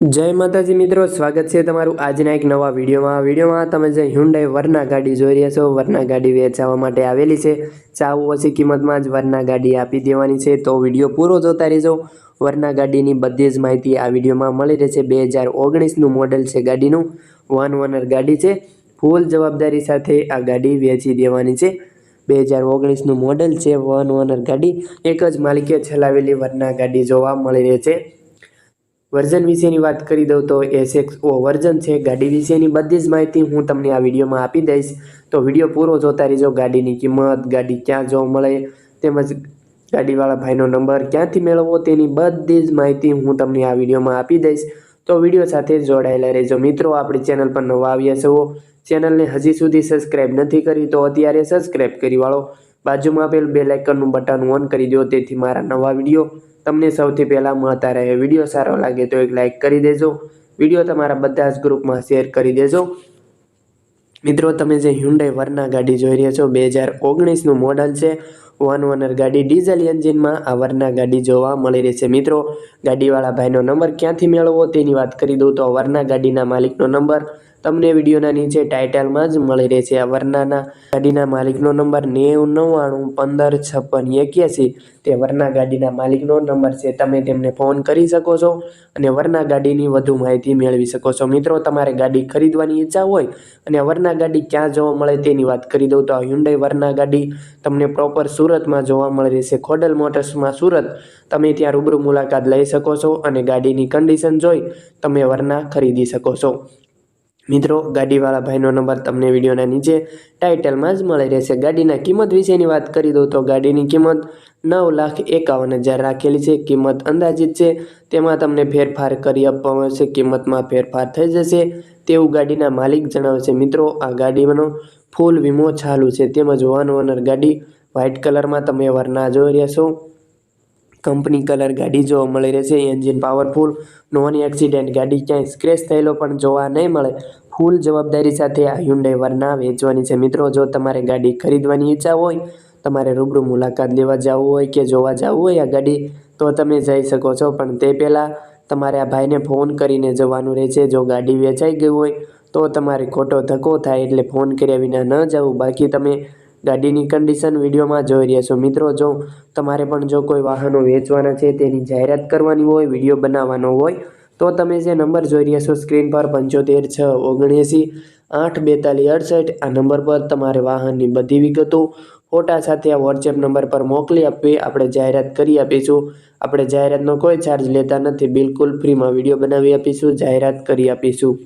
જય માતાજી મિત્રો, સ્વાગત છે તમારું આજના એક નવા વિડીયોમાં. વિડીયોમાં તમે જે હ્યુન્ડાઈ વરના ગાડી જોઈ રહ્યા છો વરના ગાડી વેચાવા માટે આવેલી છે. ચાવ ઓછી કિંમતમાં જ વરના ગાડી આપી દેવાની છે, તો વીડિયો પૂરો જોતા રહેજો. વરના ગાડીની બધી જ માહિતી આ વિડીયોમાં મળી રહેશે. બે હજાર ઓગણીસનું મોડેલ છે ગાડીનું. વન ઓનર ગાડી છે. ફૂલ જવાબદારી સાથે આ ગાડી વેચી દેવાની છે. બે હજાર ઓગણીસનું મોડેલ છે વન ઓનર ગાડી. એક જ માલિકે ચલાવેલી વરના ગાડી જોવા મળી રહે છે. વર્ઝન વિશેની વાત કરી દઉં તો એસએક્સ ઓ વર્ઝન છે. ગાડી વિશેની બધી જ માહિતી હું તમને આ વિડીયોમાં આપી દઈશ. તો વીડિયો પૂરો જોતા રહેજો. ગાડીની કિંમત, ગાડી ક્યાં જોવા મળે, તેમજ ગાડીવાળા ભાઈનો નંબર ક્યાંથી મેળવવો, તેની બધી જ માહિતી હું તમને આ વિડીયોમાં આપી દઈશ. તો વીડિયો સાથે જોડાયેલા રહેજો. મિત્રો, આપણી ચેનલ પર નવા આવ્યા છો, ચેનલને હજી સુધી સબસ્ક્રાઈબ નથી કરી તો અત્યારે સબસ્ક્રાઈબ કરી વાળો. બાજુમાં આપેલ બે લાઇકનનું બટન ઓન કરી દો, તેથી મારા નવા વીડિયો તમને સૌથી પહેલાં મળતા રહે. વીડિયો સારો લાગે તો એક લાઇક કરી દેજો. વીડિયો તમારા બધા જ ગ્રુપમાં શેર કરી દેજો. મિત્રો, તમે જે હ્યુન્ડાઈ વરના ગાડી જોઈ રહ્યા છો, બે હજાર ઓગણીસનું મોડલ છે. વન ઓનર ગાડી, ડીઝલ એન્જિનમાં આ વરના ગાડી જોવા મળી રહી છે. મિત્રો, ગાડીવાળા ભાઈનો નંબર ક્યાંથી મેળવવો તેની વાત કરી દઉં તો વરના ગાડીના માલિકનો નંબર તમને વિડીયોના નીચે ટાઇટલમાં જ મળી રહેશે. આ વરનાના ગાડીના માલિકનો નંબર નેવું નવ્વાણું પંદર છપ્પન એક્યાસી. તે વરના ગાડીના માલિકનો નંબર છે. તમે તેમને ફોન કરી શકો છો અને વરના ગાડીની વધુ માહિતી મેળવી શકો છો. મિત્રો, તમારે ગાડી ખરીદવાની ઈચ્છા હોય અને વરના ગાડી ક્યાં જોવા મળે તેની વાત કરી દઉં તો આ હ્યુન્ડાઈ વરના ગાડી તમને પ્રોપર સુરતમાં જોવા મળી રહેશે. ખોડલ મોટર્સમાં સુરત તમે ત્યાં રૂબરૂ મુલાકાત લઈ શકો છો અને ગાડીની કન્ડિશન જોઈ તમે વરના ખરીદી શકો છો. મિત્રો, ગાડીવાળા ભાઈનો નંબર તમને વિડીયોના નીચે ટાઇટલમાં જ મળી રહેશે. ગાડીના કિંમત વિશેની વાત કરી દઉં તો ગાડીની કિંમત નવ લાખ એકાવન હજાર રાખેલી છે. કિંમત અંદાજિત છે. તેમાં તમને ફેરફાર કરી આપવામાં આવશે. કિંમતમાં ફેરફાર થઈ જશે તેવું ગાડીના માલિક જણાવે છે મિત્રો, આ ગાડીનો ફૂલ વીમો ચાલુ છે. તેમજ વન ઓનર ગાડી વ્હાઇટ કલરમાં તમે વરના જોઈ રહ્યા છો. કંપની કલર ગાડી જોવા મળી રહેશે એન્જિન પાવરફુલ, નોન એક્સિડન્ટ ગાડી ક્યાંય સ્ક્રેચ થયેલો પણ જોવા નહીં મળે. ફૂલ જવાબદારી સાથે આ હ્યુન્ડાઈ વરના વેચવાની છે. મિત્રો, જો તમારે ગાડી ખરીદવાની ઈચ્છા હોય, તમારે રૂબરૂ મુલાકાત લેવા જવું હોય કે જોવા જવું હોય આ ગાડી, તો તમે જઈ શકો છો. પણ તે પહેલાં તમારે આ ભાઈને ફોન કરીને જવાનું રહેશે જો ગાડી વેચાઈ ગઈ હોય, તો તમારે ખોટો ધક્કો થાય એટલે ફોન કર્યા વિના ન જવું. બાકી તમે ગાડીની કન્ડિશન વિડીયોમાં જોઈ રહ્યા છો. મિત્રો, જો તમારે પણ જો કોઈ વાહનો વેચવાના છે, તેની જાહેરાત કરવાની હોય, વીડિયો બનાવવાનો હોય, તો તમે જે નંબર જોઈ રહ્યા છો, સ્ક્રીન પર પંચોતેર છ ઓગણએંસી આઠ બેતાલીસ અડસઠ, આ નંબર પર તમારે વાહનની બધી વિગતો ફોટા સાથે આ વોટ્સએપ નંબર પર મોકલી આપવી. આપણે જાહેરાત કરી આપીશું. આપણે જાહેરાતનો કોઈ ચાર્જ લેતા નથી. બિલકુલ ફ્રીમાં વીડિયો બનાવી આપીશું, જાહેરાત કરી આપીશું.